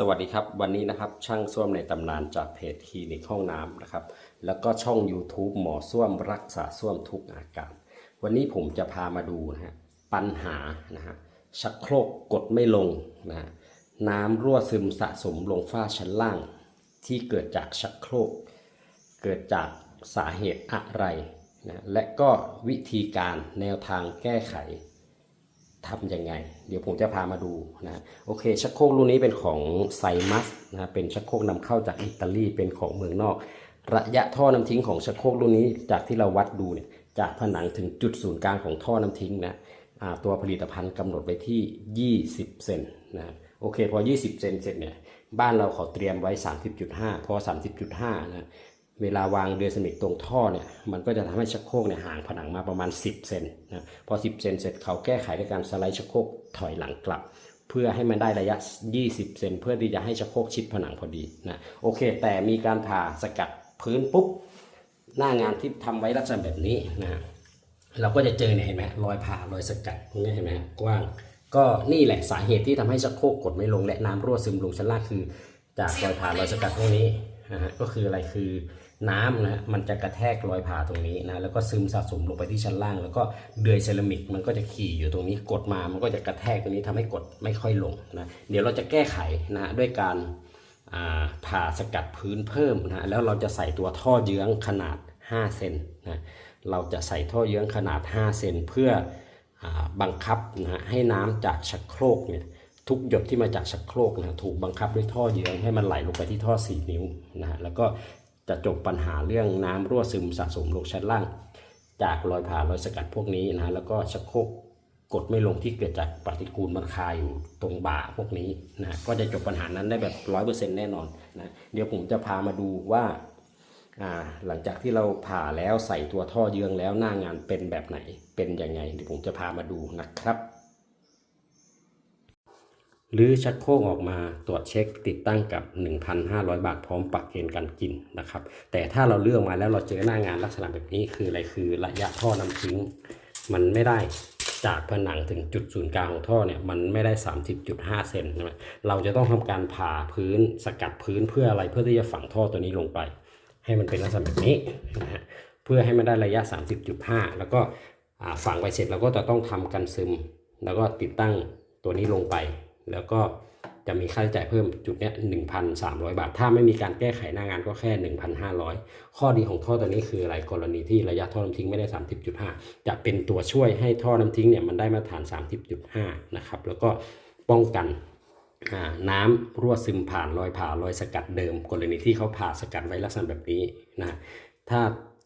สวัสดีครับ วันนี้นะครับช่างส้วมในตำนานจากเพจคลินิกห้องน้ำนะครับ แล้วก็ช่อง YouTube หมอส้วมรักษาส้วมทุกอาการ วันนี้ผมจะพามาดูนะฮะปัญหานะฮะชักโครกกดไม่ลงนะฮะน้ำรั่วซึมสะสมลงฝ้าชั้นล่าง ที่เกิดจากชักโครก เกิดจากสาเหตุอะไรนะและก็วิธีการแนวทางแก้ไข ทำยังไง เดี๋ยวผมจะพามาดูนะโอเคชักโครกรุ่นนี้เป็นของไซมัสนะเป็นชักโครกนำเข้าจากอิตาลีเป็นของเมืองนอก ระยะท่อน้ำทิ้งของชักโครกรุ่นนี้จากที่เราวัดดูเนี่ยจากผนังถึงจุดศูนย์กลางของท่อน้ำทิ้งนะตัวผลิตภัณฑ์กำหนดไว้ที่ 20 เซนนะโอเคพอ 20 เซนเสร็จเนี่ยบ้านเราเขาเตรียมไว้ 30.5 พอ 30.5 นะ เวลาวางเดือยสนิทตรงท่อเนี่ยมันก็จะทำให้ชักโครกเนี่ยห่างผนังมาประมาณ 10เซนนะพอ 10เซนเสร็จเขาแก้ไขด้วยการสไลด์ชักโครกถอยหลังกลับ เพื่อให้มันได้ระยะ 20 เซนเพื่อที่จะให้ชักโครกชิดผนังพอดีนะโอเค แต่มีการผ่าสกัดพื้นปุ๊บหน้างานที่ทำไว้ลักษณะแบบนี้นะเราก็จะเจอเนี่ยเห็นไหมรอยผ่ารอยสกัดตรงนี้เห็นไหมกว้าง ก็นี่แหละสาเหตุที่ทำให้ชักโครกกดไม่ลงและน้ำรั่วซึมลงชั้นล่างคือ จากรอยผ่ารอยสกัดพวกนี้ นะฮะก็คืออะไรคือน้ำนะฮะมันจะกระแทกรอยผ่าตรงนี้นะแล้วก็ซึมสะสมลงไปที่ชั้นล่าง แล้วก็เดือยเซรามิกมันก็จะขี่อยู่ตรงนี้กดมามันก็จะกระแทกตรงนี้ทำให้กดไม่ค่อยลงนะเดี๋ยวเราจะแก้ไขนะฮะด้วยการผ่าสกัดพื้นเพิ่มนะแล้วเราจะใส่ตัวท่อเยื้องขนาด 5 เซนนะเราจะใส่ท่อเยื้องขนาด 5 เซนเพื่ออบังคับนะให้น้ำจากชักโครกเนี่ย ทุกหยดที่มาจากชักโครกนะถูกบังคับด้วยท่อเยื้องให้มันไหลลงไปที่ท่อ 4 นิ้วนะฮะแล้วก็จะจบปัญหาเรื่องน้ำรั่วซึมสะสมลงชั้นล่าง จากรอยผ่ารอยสกัดพวกนี้นะแล้วก็ชักโครกกดไม่ลงที่เกิดจากปฏิกูลมันคาอยู่ตรงบ่าพวกนี้นะก็จะจบปัญหานั้นได้แบบร้อยเปอร์เซ็นต์แน่นอนนะเดี๋ยวผมจะพามาดูว่าอ่าหลังจากที่เราผ่าแล้วใส่ตัวท่อเยืองแล้วหน้างานเป็นแบบไหนเป็นยังไงเดี๋ยวผมจะพามาดูนะครับ หรือชักโครกออกมาตรวจเช็คติดตั้งกับ 1,500 บาทพร้อมปักเกณฑ์การกินนะครับ แต่ถ้าเราเลือกมาแล้วเราเจอหน้างานลักษณะแบบนี้คืออะไรคือระยะท่อน้ำทิ้ง มันไม่ได้จากผนังถึงจุดศูนย์กลางของท่อเนี่ยมันไม่ได้ 30.5 เซนใช่ไหมเราจะต้องทำการผ่าพื้นสกัดพื้นเพื่ออะไรเพื่อที่จะฝังท่อตัวนี้ลงไป ให้มันเป็นลักษณะแบบนี้นะฮะเพื่อให้มันได้ระยะ 30.5 แล้วก็ฝังไปเสร็จเราก็จะต้องทำกันซึม แล้วก็ติดตั้งตัวนี้ลงไป แล้วก็จะมีค่าใช้จ่ายเพิ่มจุดเนี้ย1,300 บาท ถ้าไม่มีการแก้ไขหน้างานก็แค่ 1,500 ข้อดีของท่อตัวนี้คืออะไรกรณีที่ระยะท่อน้ำทิ้งไม่ได้ 30.5 จะเป็นตัวช่วยให้ท่อน้ำทิ้งเนี่ยมันได้มาตรฐาน 30.5 นะครับ แล้วก็ป้องกันน้ำรั่วซึมผ่านรอยผ่ารอยสกัดเดิม กรณีที่เขาผ่าสกัดไว้ลักษณะแบบนี้นะถ้า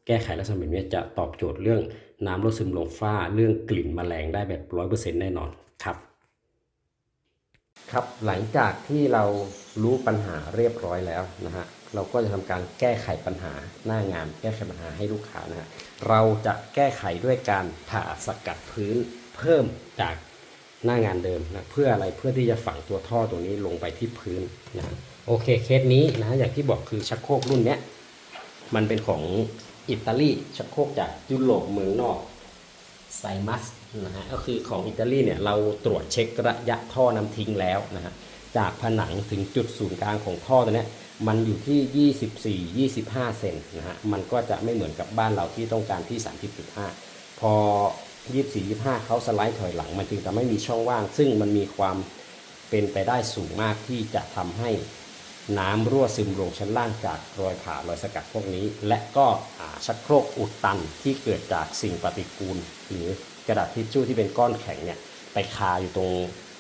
แก้ไขลักษณะแบบนี้จะตอบโจทย์เรื่องน้ำรั่วซึมลงฝ้าเรื่องกลิ่นแมลงได้แบบ 100%แน่นอนครับ ครับหลังจากที่เรารู้ปัญหาเรียบร้อยแล้วนะฮะเราก็จะทำการแก้ไขปัญหาหน้างาน แก้ไขปัญหาให้ลูกค้านะฮะเราจะแก้ไขด้วยการผ่าสกัดพื้นเพิ่มจากหน้างานเดิมนะเพื่ออะไรเพื่อที่จะฝังตัวท่อตัวนี้ลงไปที่พื้นนะโอเคเคสนี้นะอย่างที่บอกคือชักโครกรุ่นเนี้ยมันเป็นของอิตาลีชักโครกจากยุโรปเมืองนอกไซมัส นะฮะก็คือของอิตาลีเนี่ยเราตรวจเช็คระยะท่อน้ำทิ้งแล้วนะฮะจากผนังถึงจุดศูนย์กลางของท่อตัวนี้มันอยู่ที่ 24 25 เซนนะฮะมันก็จะไม่เหมือนกับบ้านเราที่ต้องการที่ 30.5 พอ 24 25 เขาสไลด์ถอยหลัง มันจึงจะไม่มีช่องว่าง ซึ่งมันมีความเป็นไปได้สูงมากที่จะทำให้น้ำรั่วซึมลงชั้นล่างจากรอยผ่ารอยสกัดพวกนี้ และก็ชักโครกอุดตันที่เกิดจากสิ่งปฏิกูลหรือ กระดาษทิชชู่ที่เป็นก้อนแข็งเนี่ยไปคาอยู่ตรง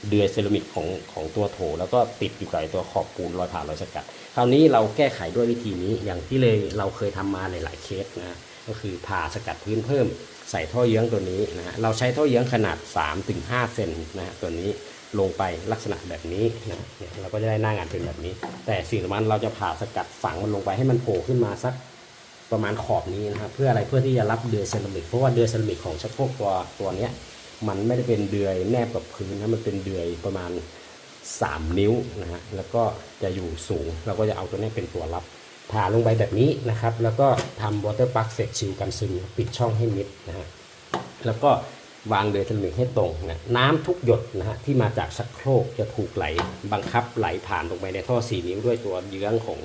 เดือยเซรามิกของของตัวโถ แล้วก็ติดอยู่กับตัวขอบปูนรอยผ่ารอยสกัด คราวนี้เราแก้ไขด้วยวิธีนี้อย่างที่เลยเราเคยทำมาหลายๆเคสนะก็คือผ่าสกัดพื้นเพิ่ม ใส่ท่อเยื้องตัวนี้นะฮะเราใช้ท่อเยื้องขนาด 3-5 เซนนะฮะตัวนี้ลงไปลักษณะแบบนี้นะเราก็จะได้หน้างานเป็นแบบนี้ แต่สิ่งสำคัญเราจะผ่าสกัดฝังมันลงไปให้มันโผล่ขึ้นมาสัก ประมาณขอบนี้นะครับเพื่ออะไรเพื่อที่จะรับเดือยเซรามิกเพราะว่าเดือยเซรามิกของชักโครกตัวตัวเนี้ยมันไม่ได้เป็นเดือยแนบกับพื้นนะมันเป็นเดือยประมาณ 3 นิ้วนะฮะแล้วก็จะอยู่สูงเราก็จะเอาตัวนี้เป็นตัวรับผ่าลงไปแบบนี้นะครับ แล้วก็ทำวอเตอร์ปักเสร็จชิลกันซึมปิดช่องให้มิดนะฮะแล้วก็วางเดือยเซรามิกให้ตรงนะน้ำทุกหยดนะฮะที่มาจากชักโครกจะถูกไหลบังคับไหลผ่านลงไปในท่อสีนิ้วด้วยตัวเยื้องของ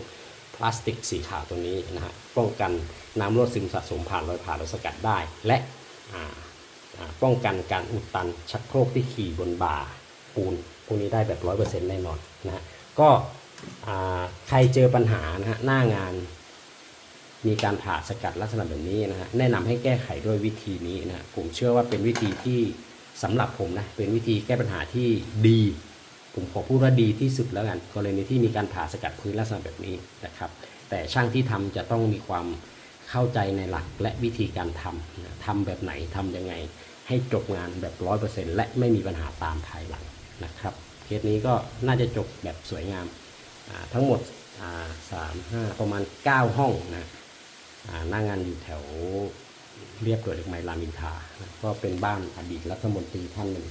พลาสติกสีขาวตัวนี้นะฮะป้องกันน้ำรั่วซึมสะสมผ่านรอยผ่านรอยสกัดได้ และป้องกันการอุดตันชักโครกที่ขี่บนบ่าปูนพวกนี้ได้แบบร้อยเปอร์เซ็นต์แน่นอนนะฮะก็ใครเจอปัญหานะฮะหน้างานมีการผ่าสกัดลักษณะแบบนี้นะฮะแนะนำให้แก้ไขด้วยวิธีนี้นะฮะผมเชื่อว่าเป็นวิธีที่สำหรับผมนะเป็นวิธีแก้ปัญหาที่ดี ผมขอพูดว่าดีที่สุดแล้วกันกรณีที่มีการผ่าสกัดพื้นลักษณะแบบนี้นะครับ แต่ช่างที่ทำจะต้องมีความเข้าใจในหลักและวิธีการทำทำแบบไหนทำยังไง ให้จบงานแบบร้อยเปอร์เซ็นต์และไม่มีปัญหาตามภายหลังนะครับเคสนี้ก็น่าจะจบแบบสวยงามาทั้งหมดาสามห้าประมาณ 9 ห้องนะหน้างานอยู่แถวเรียบด่วนเอกมัยรามินทา ก็เป็นบ้านอดีตรัฐมนตรีท่านหนึ่ง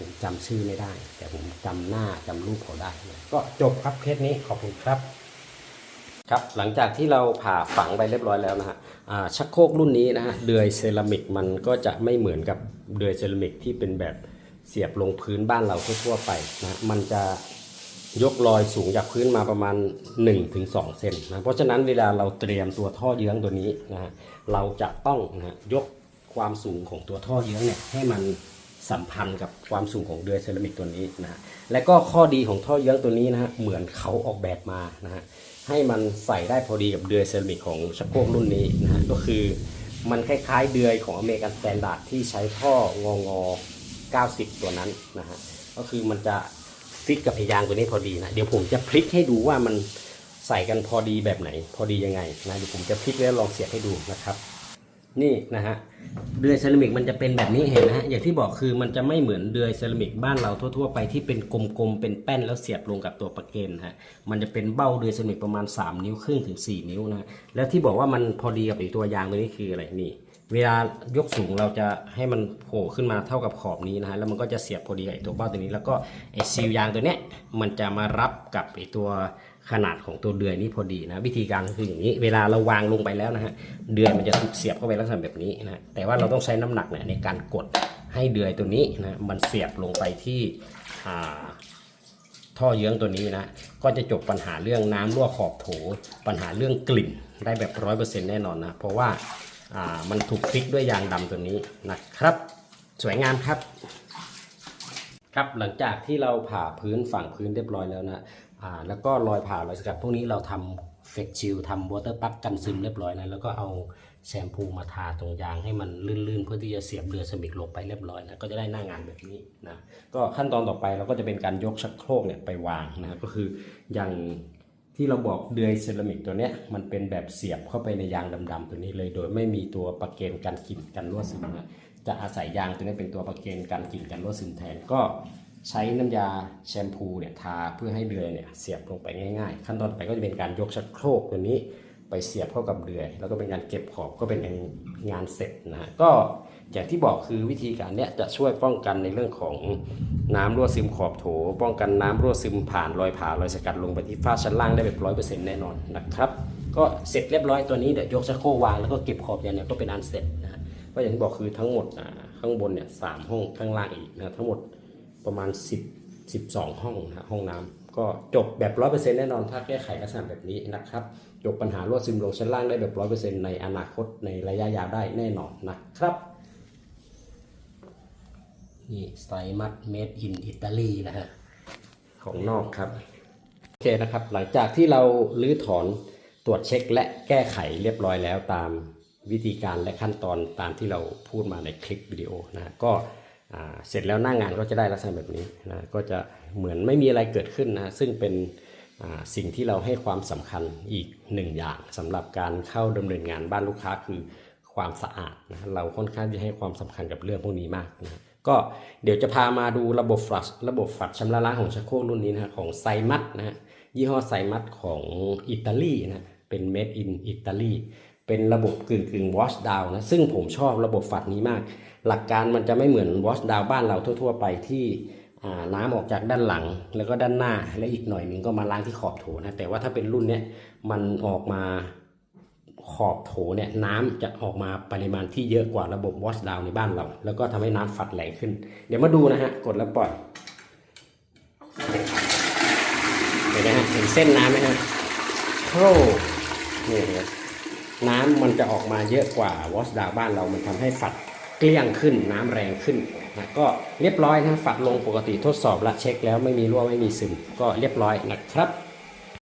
ผมจำชื่อไม่ได้ แต่ผมจำหน้าจำรูปเขาได้นะก็จบครับเคสนี้ขอบคุณครับ ครับหลังจากที่เราผ่าฝังไปเรียบร้อยแล้วนะฮะอ่าชักโครกรุ่นนี้นะฮะเดือยเซรามิกมันก็จะไม่เหมือนกับเดือยเซรามิกที่เป็นแบบเสียบลงพื้นบ้านเราทั่วๆไปนะะมันจะยกลอยสูงจากพื้นมาประมาณ 1-2เซนนะเพราะฉะนั้นเวลาเราเตรียมตัวท่อเยื้องตัวนี้นะฮะเราจะต้องนะฮะยกความสูงของตัวท่อเยื้องเนี่ยให้มัน สัมพันธ์กับความสูงของเดือยเซรามิกตัวนี้นะฮะและก็ข้อดีของท่อเยื้องตัวนี้นะฮะเหมือนเขาออกแบบมานะฮะให้มันใส่ได้พอดีกับเดือยเซรามิกของชักโครกรุ่นนี้นะฮะก็คือมันคล้ายๆเดือยของอเมริกันสแตนดาร์ดที่ใช้ท่ององอ90 ตัวนั้นนะฮะก็คือมันจะฟิตกับไอ้ยางตัวนี้พอดีนะเดี๋ยวผมจะพลิกให้ดูว่ามันใส่กันพอดีแบบไหน พอดียังไงนะเดี๋ยวผมจะพลิกแล้วลองเสียบให้ดูนะครับ นี่นะฮะเดือยเซรามิกมันจะเป็นแบบนี้เห็นนะฮะอย่างที่บอกคือมันจะไม่เหมือนเดือยเซรามิกบ้านเราทั่วๆไปที่เป็นกลมๆเป็นแป้นแล้วเสียบลงกับตัวประเกนนะฮะมันจะเป็นเบ้าเดือยเซรามิกประมาณ 3 นิ้วครึ่งถึง 4 นิ้วนะฮะแล้วที่บอกว่ามันพอดีกับไอตัวยางตัวนี้คืออะไรนี่เวลายกสูงเราจะให้มันโผล่ขึ้นมาเท่ากับขอบนี้นะฮะแล้วมันก็จะเสียบพอดีกับไอตัวเบ้าตัวนี้ แล้วก็ไอซีลยางตัวเนี้ยมันจะมารับกับไอตัว ขนาดของตัวเดือยนี้พอดีนะ วิธีการก็คืออย่างนี้ เวลาเราวางลงไปแล้วนะฮะเดือยมันจะถูกเสียบเข้าไปลักษณะแบบนี้นะแต่ว่าเราต้องใช้น้ำหนักเนี่ยในการกดให้เดือยตัวนี้นะมันเสียบลงไปที่ท่อเยื้องตัวนี้นะก็จะจบปัญหาเรื่องน้ำรั่วขอบโถ ปัญหาเรื่องกลิ่นได้แบบร้อยเปอร์เซ็นต์แน่นอนนะเพราะว่ามันถูกฟิกด้วยยางดำตัวนี้นะครับ สวยงามครับครับหลังจากที่เราผ่าพื้นฝั่งพื้นเรียบร้อยแล้วนะ อ่าแล้วก็รอยผ่ารอยสกัดพวกนี้เราทำเฟกชิลทำวอเตอร์ปั๊กกันซึมเรียบร้อยนะแล้วก็เอาแชมพูมาทาตรงยางให้มันลื่นๆ เพื่อที่จะเสียบเรือสมิกลงไปเรียบร้อยนะก็จะได้หน้างานแบบนี้นะก็ขั้นตอนต่อไปเราก็จะเป็นการยกชักโครกเนี่ยไปวางนะก็คืออย่างที่เราบอกเดือยเซรามิกตัวเนี้ยมันเป็นแบบเสียบเข้าไปในยางดำๆตัวนี้เลย โดยไม่มีตัวประเกนกันกลิ่นกันรั่วซึมนะจะอาศัยยางตัวนี้เป็นตัวประเกนกันกลิ่นกันรั่วซึมแทนก็ ใช้น้ำยาแชมพูเนี่ยทาเพื่อให้เดือยเนี่ยเสียบลงไปง่ายๆ ขั้นตอนต่อไปก็จะเป็นการยกชักโครกตัวนี้ไปเสียบเข้ากับเดือย แล้วก็เป็นการเก็บขอบก็เป็นงานเสร็จนะฮะก็อย่างที่บอกคือวิธีการเนี้ยจะช่วยป้องกันในเรื่องของน้ำรั่วซึมขอบโถ ป้องกันน้ำรั่วซึมผ่านรอยผ่ารอยสกัดลงไปที่ฝ้าชั้นล่างได้แบบร้อยเปอร์เซ็นต์แน่นอนนะครับก็เสร็จเรียบร้อยตัวนี้เดี๋ยวยกชักโครกวางแล้วก็เก็บขอบอย่างเนี่ยก็เป็นอันเสร็จนะก็อย่างที่บอกคือทั้งหมดข้างบนเนี่ยสามห้องข้างล่างอีกนะทั้งหมด ประมาณ 10 12 ห้องนะห้องน้ำก็จบแบบ 100%แน่นอนถ้าแก้ไขลักษณะแบบนี้นะครับจบปัญหารั่วซึมลงชั้นล่างได้แบบ 100%ในอนาคตในระยะยาวได้แน่นอนนะครับนี่สไตมัดเมดอินอิตาลีนะฮะของนอกครับโอเคนะครับ หลังจากที่เราลื้อถอนตรวจเช็คและแก้ไขเรียบร้อยแล้วตามวิธีการและขั้นตอนตามที่เราพูดมาในคลิปวิดีโอนะก็ เสร็จแล้วหน้างานก็จะได้ลักษณะแบบนี้นะก็จะเหมือนไม่มีอะไรเกิดขึ้นนะซึ่งเป็นสิ่งที่เราให้ความสำคัญอีกหนึ่งอย่างสำหรับการเข้าดำเนินงานบ้านลูกค้าคือความสะอาดนะเราค่อนข้างที่ให้ความสำคัญกับเรื่องพวกนี้มากนะก็เดี๋ยวจะพามาดูระบบฟลัชระบบฝัดชำระล้างของชักโครกรุ่นนี้นะของไซมัตนะฮะยี่ห้อไซมัตของอิตาลีนะเป็น made in อิตาลี เป็นระบบกึ่งกึ่ง wash down นะซึ่งผมชอบระบบฝัดนี้มาก หลักการมันจะไม่เหมือน wash down บ้านเราทั่ว ๆ ไปที่น้ำออกจากด้านหลังแล้วก็ด้านหน้าและอีกหน่อยหนึ่งก็มาล้างที่ขอบโถนะแต่ว่าถ้าเป็นรุ่นเนี้ยมันออกมาขอบโถเนี่ยน้ำจะออกมาปริมาณที่เยอะกว่าระบบ wash down ในบ้านเรา แล้วก็ทำให้น้ำฝัดแรงขึ้น เดี๋ยวมาดูนะฮะกดแล้วปล่อยเห็นไหมฮะเห็นเส้นน้ำไหมฮะโครนี่เห็นไหม น้ำมันจะออกมาเยอะกว่าวอสดาวบ้านเรามันทำให้ฝัดเกลี้ยงขึ้นน้ำแรงขึ้นนะก็เรียบร้อยนะฝัดลงปกติทดสอบและเช็คแล้วไม่มีรั่วไม่มีซึมก็เรียบร้อยนะครับ